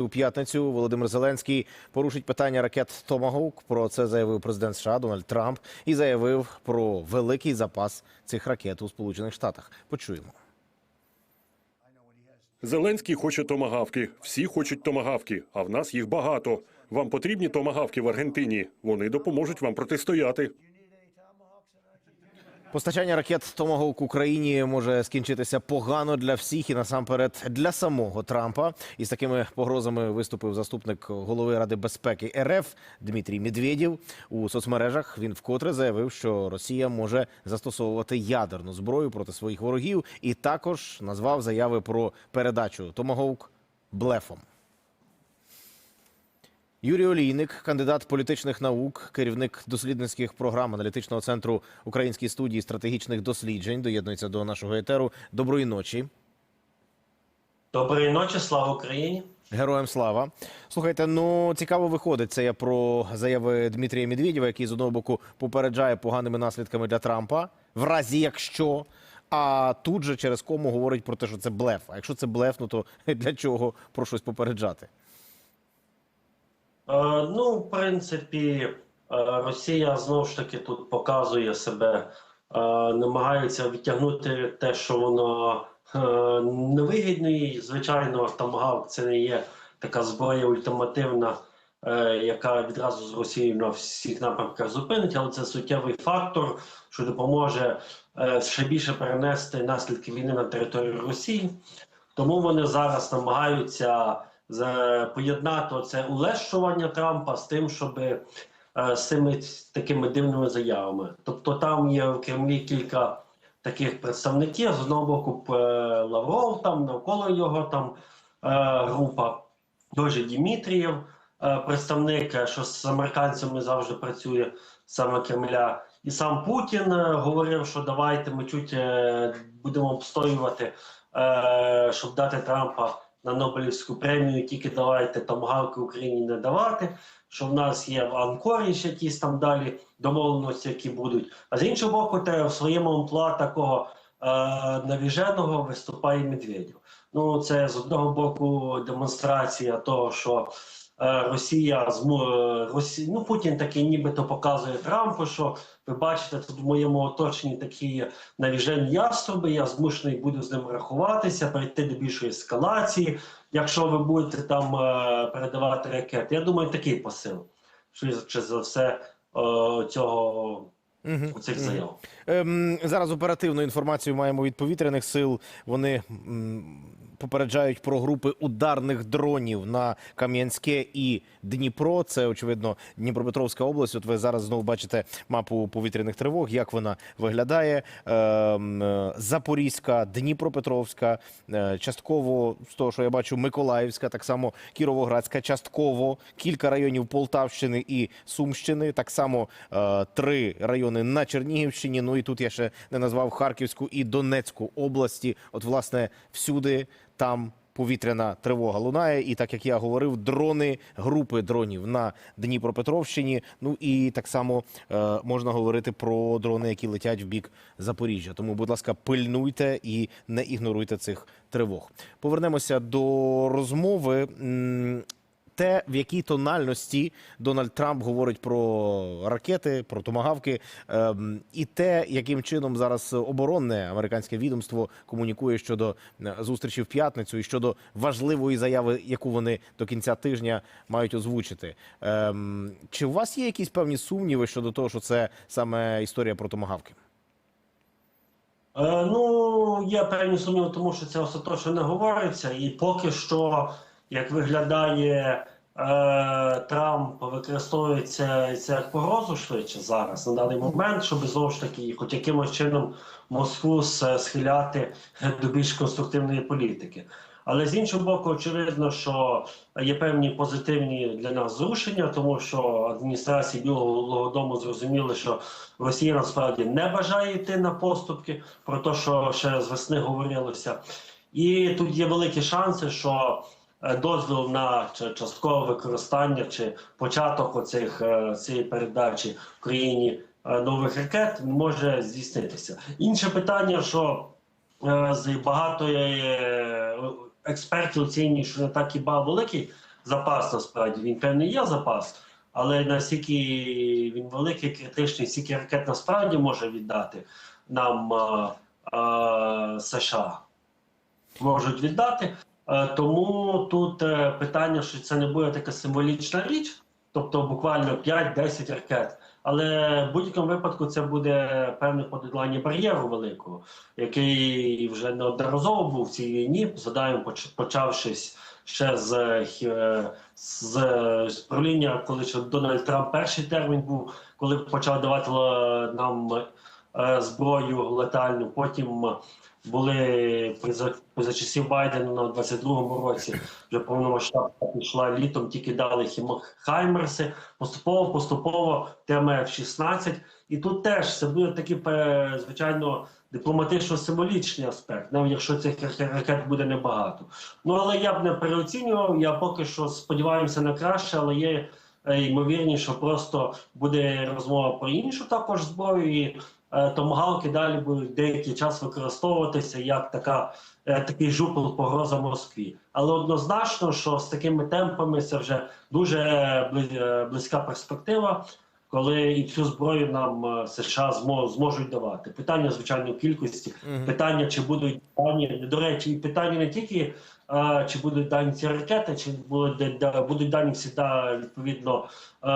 У п'ятницю Володимир Зеленський порушить питання ракет Томагоук. Про це заявив президент США Дональд Трамп і заявив про великий запас цих ракет у Сполучених Штатах. Почуємо. Зеленський хоче томагавки. Всі хочуть томагавки, а в нас їх багато. Вам потрібні томагавки в Аргентині. Вони допоможуть вам протистояти. Постачання ракет Томагоук Україні може скінчитися погано для всіх і насамперед для самого Трампа. І з такими погрозами виступив заступник голови Ради безпеки РФ Дмитрій Медведєв у соцмережах. Він вкотре заявив, що Росія може застосовувати ядерну зброю проти своїх ворогів, і також назвав заяви про передачу Томагоук блефом. Юрій Олійник, кандидат політичних наук, керівник дослідницьких програм аналітичного центру Української студії стратегічних досліджень, доєднується до нашого етеру. Доброї ночі. Доброї ночі, слава Україні. Героям слава. Слухайте, ну цікаво виходить. Це я про заяви Дмитрія Медведєва, який з одного боку попереджає поганими наслідками для Трампа, в разі якщо. А тут же через кому говорить про те, що це блеф. А якщо це блеф, ну то для чого про щось попереджати? Е, ну, в принципі, е, Росія знову ж таки тут показує себе, е, намагається відтягнути те, що воно невигідно їй. Звичайно, тамагавк це не є така зброя ультимативна, яка відразу з Росією на всіх напрямках зупинить, але це суттєвий фактор, що допоможе ще більше перенести наслідки війни на територію Росії. Тому вони зараз намагаються поєднати це улещування Трампа з тим, щоб е, з цими такими дивними заявами. Тобто там є в Кремлі кілька таких представників. З одного боку Лавров, там навколо його там е, група, той Дімітрієв, е, представник, що з американцями завжди працює саме Кремля. І сам Путін говорив, що давайте ми чуть будемо обстоювати, щоб дати Трампа на Нобелівську премію, тільки давайте томагавки Україні не давати. Що в нас є в Анкорі ще якісь там далі домовленості, які будуть. А з іншого боку, те в своєму амплуа такого е, навіженого виступає Медведєв. Ну це з одного боку демонстрація того, що Росія зму е, Росі... ну Путін такий нібито показує Трампу, що ви бачите, тут в моєму оточенні такі навіжені яструби, я змушений буду з ним рахуватися, перейти до більшої ескалації, якщо ви будете там е, передавати ракети. Я думаю, такий посил. Швидше за все е, цього Угу. цих заяв. Ем, зараз оперативну інформацію маємо від повітряних сил. Вони м, попереджають про групи ударних дронів на Кам'янське і Дніпро. Це очевидно Дніпропетровська область. От ви зараз знову бачите мапу повітряних тривог, як вона виглядає. Ем, е, Запорізька, Дніпропетровська, е, частково з того, що я бачу, Миколаївська, так само Кіровоградська, частково кілька районів Полтавщини і Сумщини. Так само е, три райони на Чернігівщині. Ну і тут я ще не назвав Харківську і Донецьку області. От, власне, всюди там. Повітряна тривога лунає, і так як я говорив, дрони, групи дронів на Дніпропетровщині. Ну і так само е, можна говорити про дрони, які летять в бік Запоріжжя. Тому, будь ласка, пильнуйте і не ігноруйте цих тривог. Повернемося до розмови. Те, в якій тональності Дональд Трамп говорить про ракети, про томагавки, ем, і те, яким чином зараз оборонне американське відомство комунікує щодо е, зустрічі в п'ятницю і щодо важливої заяви, яку вони до кінця тижня мають озвучити. Ем, чи у вас є якісь певні сумніви щодо того, що це саме історія про томагавки? Е, ну, є певні сумніви, тому що це остаточно не говориться, і поки що, як виглядає, е, Трамп використовується це як погрозу швидше зараз на даний момент, щоб знову ж таки, хоч якимось чином Москву схиляти до більш конструктивної політики. Але з іншого боку, очевидно, що є певні позитивні для нас зрушення, тому що адміністрації Білого Дому зрозуміли, що Росія насправді не бажає йти на поступки, про те, що ще з весни говорилося. І тут є великі шанси, що дозвіл на часткове використання чи початок оцих е, цієї передачі в країні е, нових ракет може здійснитися. Інше питання, що е, з багато е, експертів оцінюють, що не так і великий запас насправді. Він певний є запас, але наскільки він великий, критичний, скільки ракет насправді може віддати нам США можуть віддати. Е, Тому тут е, питання, що це не буде така символічна річ, тобто буквально 5-10 ракет. Але в будь-якому випадку це буде певне подолання бар'єру великого, який вже неодноразово був в цій війні. Згадаємо, почавшись ще з, е, з, з правління, коли ще Дональд Трамп перший термін був, коли почав давати нам зброю летальну. Потім були при за, часів Байдена на 22-му році. Вже повномасштабна пішла літом, тільки дали хаймерси. Поступово, поступово тема F-16. І тут теж це буде такий, звичайно, дипломатично-символічний аспект, навіть якщо цих ракет буде небагато. Ну але я б не переоцінював. Я поки що сподіваємося на краще, але є е, ймовірність, що просто буде розмова про іншу також зброю. І е, томагавки далі будуть деякий час використовуватися як така, е, такий жупл погроза Москві. Але однозначно, що з такими темпами це вже дуже близька перспектива, коли і цю зброю нам е, США зможуть давати. Питання, звичайно, кількості, питання, чи будуть дані, до речі, і питання не тільки. е, Чи будуть дані ці ракети, чи будуть, будуть дані всі відповідно е,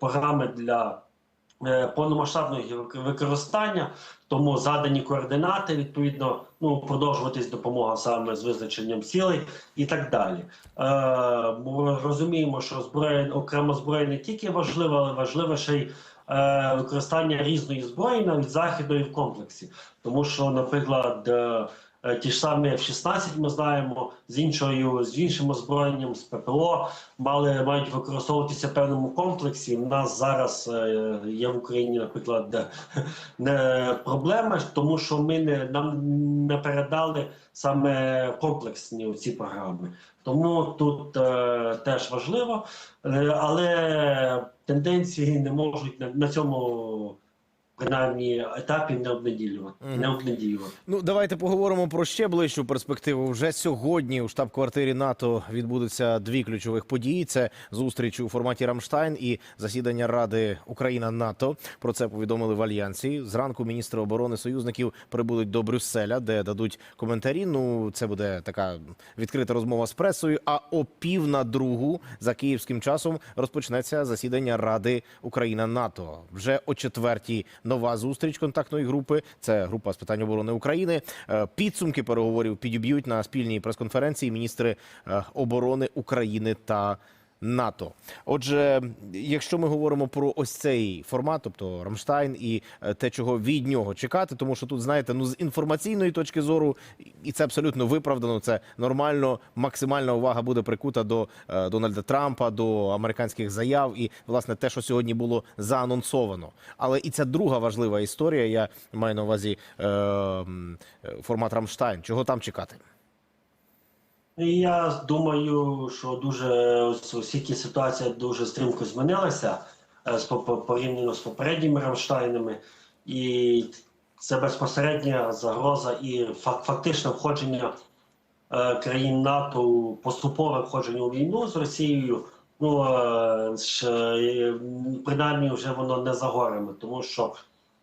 програми для повномасштабного використання, тому задані координати, відповідно, ну продовжуватись допомога саме з визначенням цілей і так далі. Е, ми розуміємо, що зброя окрема зброя не тільки важлива, але важливе ще й е, використання різної зброї навіть західної в комплексі, тому що, наприклад. Е, Ті ж самі F-16 ми знаємо з іншою з іншим озброєнням з ППО мали мають використовуватися в певному комплексі. У нас зараз е, є в Україні, наприклад, не проблема, тому що ми не нам не передали саме комплексні ці програми. Тому тут е, теж важливо, Е, але тенденції не можуть на цьому принаймні етапі не обнаділювати. Мгм. Не обнаділювати. Ну, давайте поговоримо про ще ближчу перспективу. Вже сьогодні у штаб-квартирі НАТО відбудуться дві ключових події: це зустріч у форматі Рамштайн і засідання Ради Україна НАТО. Про це повідомили в альянсі. Зранку міністри оборони союзників прибудуть до Брюсселя, де дадуть коментарі. Ну, це буде така відкрита розмова з пресою. А о пів на другу за київським часом розпочнеться засідання Ради Україна НАТО. Вже о четвертій нова зустріч контактної групи. Це група з питань оборони України. Е, Підсумки переговорів підіб'ють на спільній прес-конференції міністри е, оборони України та. НАТО, отже, якщо ми говоримо про ось цей формат, тобто Рамштайн, і е, те, чого від нього чекати, тому що тут знаєте, ну з інформаційної точки зору, і це абсолютно виправдано. Це нормально, максимальна увага буде прикута до е, Дональда Трампа, до американських заяв, і власне те, що сьогодні було заанонсовано. Але і ця друга важлива історія. Я маю на увазі е, е, формат Рамштайн. Чого там чекати? Я думаю, що дуже оскільки ситуація дуже стрімко змінилася е, порівняно з попередніми Рамштайнами, і це безпосередня загроза і фак- фактичне входження е, країн НАТО, поступове входження у війну з Росією. Ну е, принаймні вже воно не за горами, тому що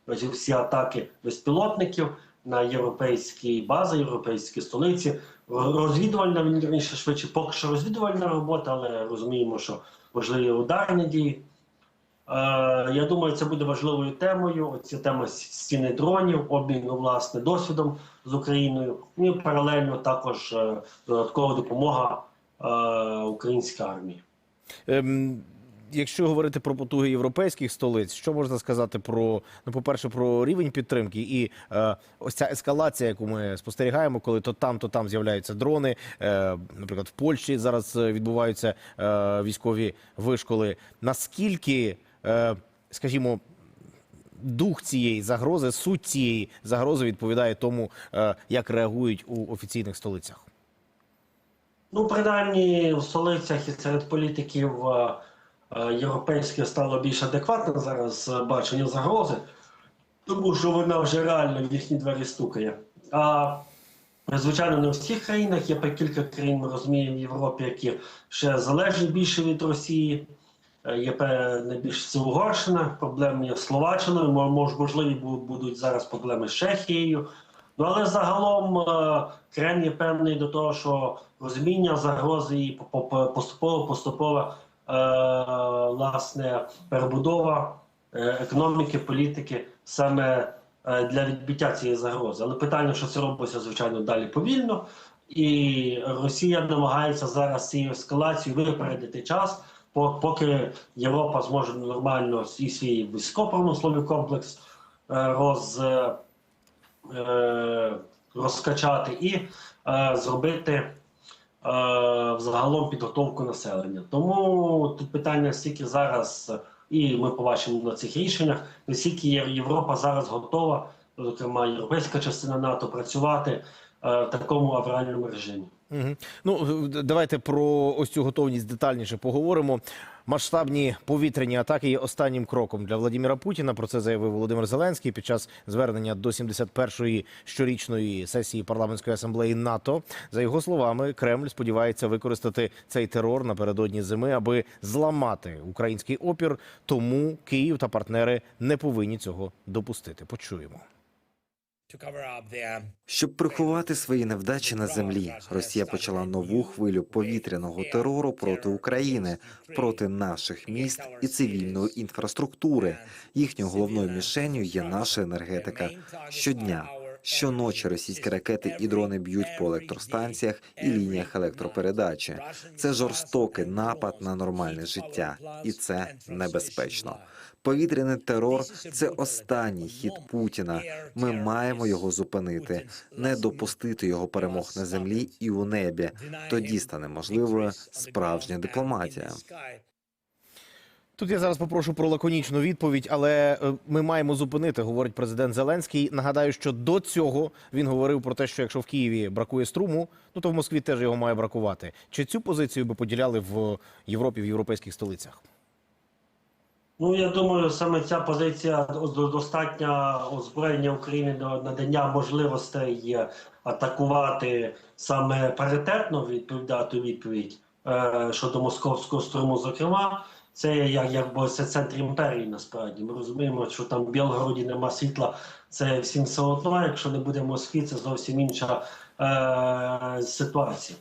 всі атаки безпілотників на європейські бази, європейські столиці. Розвідувальна він вірніше швидше, поки що розвідувальна робота, але розуміємо, що важливі ударні дії. Е, я думаю, це буде важливою темою. Оця тема стіни дронів, обміну власне досвідом з Україною. Ну і паралельно також е, додаткова допомога е, українській армії. Ем, якщо говорити про потуги європейських столиць, що можна сказати про ну, по-перше, про рівень підтримки і е, ось ця ескалація, яку ми спостерігаємо, коли то там, то там з'являються дрони. Е, наприклад, в Польщі зараз е, відбуваються е, військові вишколи. Наскільки, е, скажімо, дух цієї загрози, суть цієї загрози відповідає тому, е, як реагують у офіційних столицях? Ну, принаймні, в столицях і серед політиків е, е, стало більш адекватне зараз е, бачення загрози, тому що вона вже реально в їхні двері стукає. А Звичайно, не в всіх країнах. Є кілька країн, ми розуміємо, в Європі, які ще залежать більше від Росії. Е, Є найбільше це Угорщина, проблеми є з Словаччиною, мо- можливі будуть зараз проблеми з Чехією. Ну але загалом Кремль є певний до того, що розуміння загрози і по- по- поступово поступово власне перебудова е, економіки, політики саме е, для відбиття цієї загрози. Але питання, що це робиться, звичайно, далі повільно. І Росія намагається зараз цією ескалацією випередити час, поки Європа зможе нормально свій свій військово-промисловий комплекс е, роз, е, е, розкачати і е, зробити е, взагалом підготовку населення. Тому тут питання стільки зараз, і ми побачимо на цих рішеннях, наскільки Європа зараз готова, зокрема європейська частина НАТО, працювати е, в такому авральному режимі. Угу. Ну давайте про ось цю готовність детальніше поговоримо. Масштабні повітряні атаки є останнім кроком для Владимира Путіна. Про це заявив Володимир Зеленський під час звернення до 71-ї щорічної сесії парламентської асамблеї НАТО. За його словами, Кремль сподівається використати цей терор напередодні зими, аби зламати український опір. Тому Київ та партнери не повинні цього допустити. Почуємо. Щоб приховати свої невдачі на землі, Росія почала нову хвилю повітряного терору проти України, проти наших міст і цивільної інфраструктури. Їхньою головною мішенью є наша енергетика. Щодня, щоночі російські ракети і дрони б'ють по електростанціях і лініях електропередачі. Це жорстокий напад на нормальне життя, і це небезпечно. Повітряний терор це останній хід Путіна. Ми маємо його зупинити, не допустити його перемог на землі і у небі. Тоді стане можливою справжня дипломатія. Тут я зараз попрошу про лаконічну відповідь, але е, ми маємо зупинити, говорить президент Зеленський. Нагадаю, що до цього він говорив про те, що якщо в Києві бракує струму, ну то в Москві теж його має бракувати. Чи цю позицію би поділяли в Європі, в європейських столицях? Ну я думаю, саме ця позиція до- достатня озброєння України до надання можливостей атакувати саме паритетно відповідати відповідь е, щодо московського струму. Зокрема, це як якби це центр імперії. Насправді ми розуміємо, що там в Білгороді нема світла. Це всім все одно. Якщо не буде Москві, це зовсім інша е, ситуація.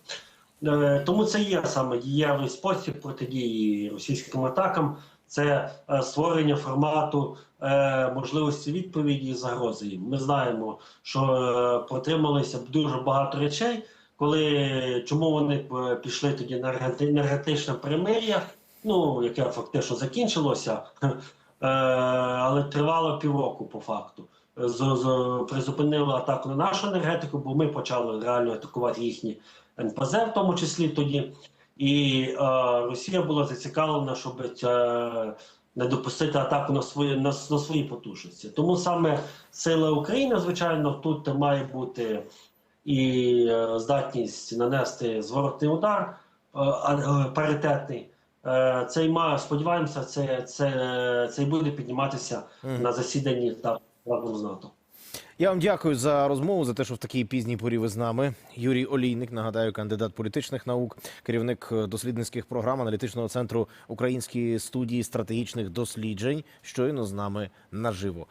Е, Тому це є саме дієвий спосіб протидії російським атакам. Це е, створення формату е, можливості відповіді і загрози. Ми знаємо, що е, протрималися дуже багато речей, коли чому вони е, пішли тоді на енергетичне примир'я, ну яке фактично закінчилося, е, але тривало півроку по факту. З, з, призупинили атаку на нашу енергетику, бо ми почали реально атакувати їхні НПЗ, в тому числі тоді. І е, Росія була зацікавлена, щоб е, не допустити атаку на свої на, на свої потужності. Тому саме сила України, звичайно, тут має бути і е, здатність нанести зворотний удар е, е, паритетний. Е, це має, сподіваємося, це, це, це буде підніматися Мгм. на засіданні та разом з НАТО. Я вам дякую за розмову, за те, що в такій пізній порі ви з нами. Юрій Олійник, нагадаю, кандидат політичних наук, керівник дослідницьких програм аналітичного центру Української студії стратегічних досліджень, щойно з нами наживо.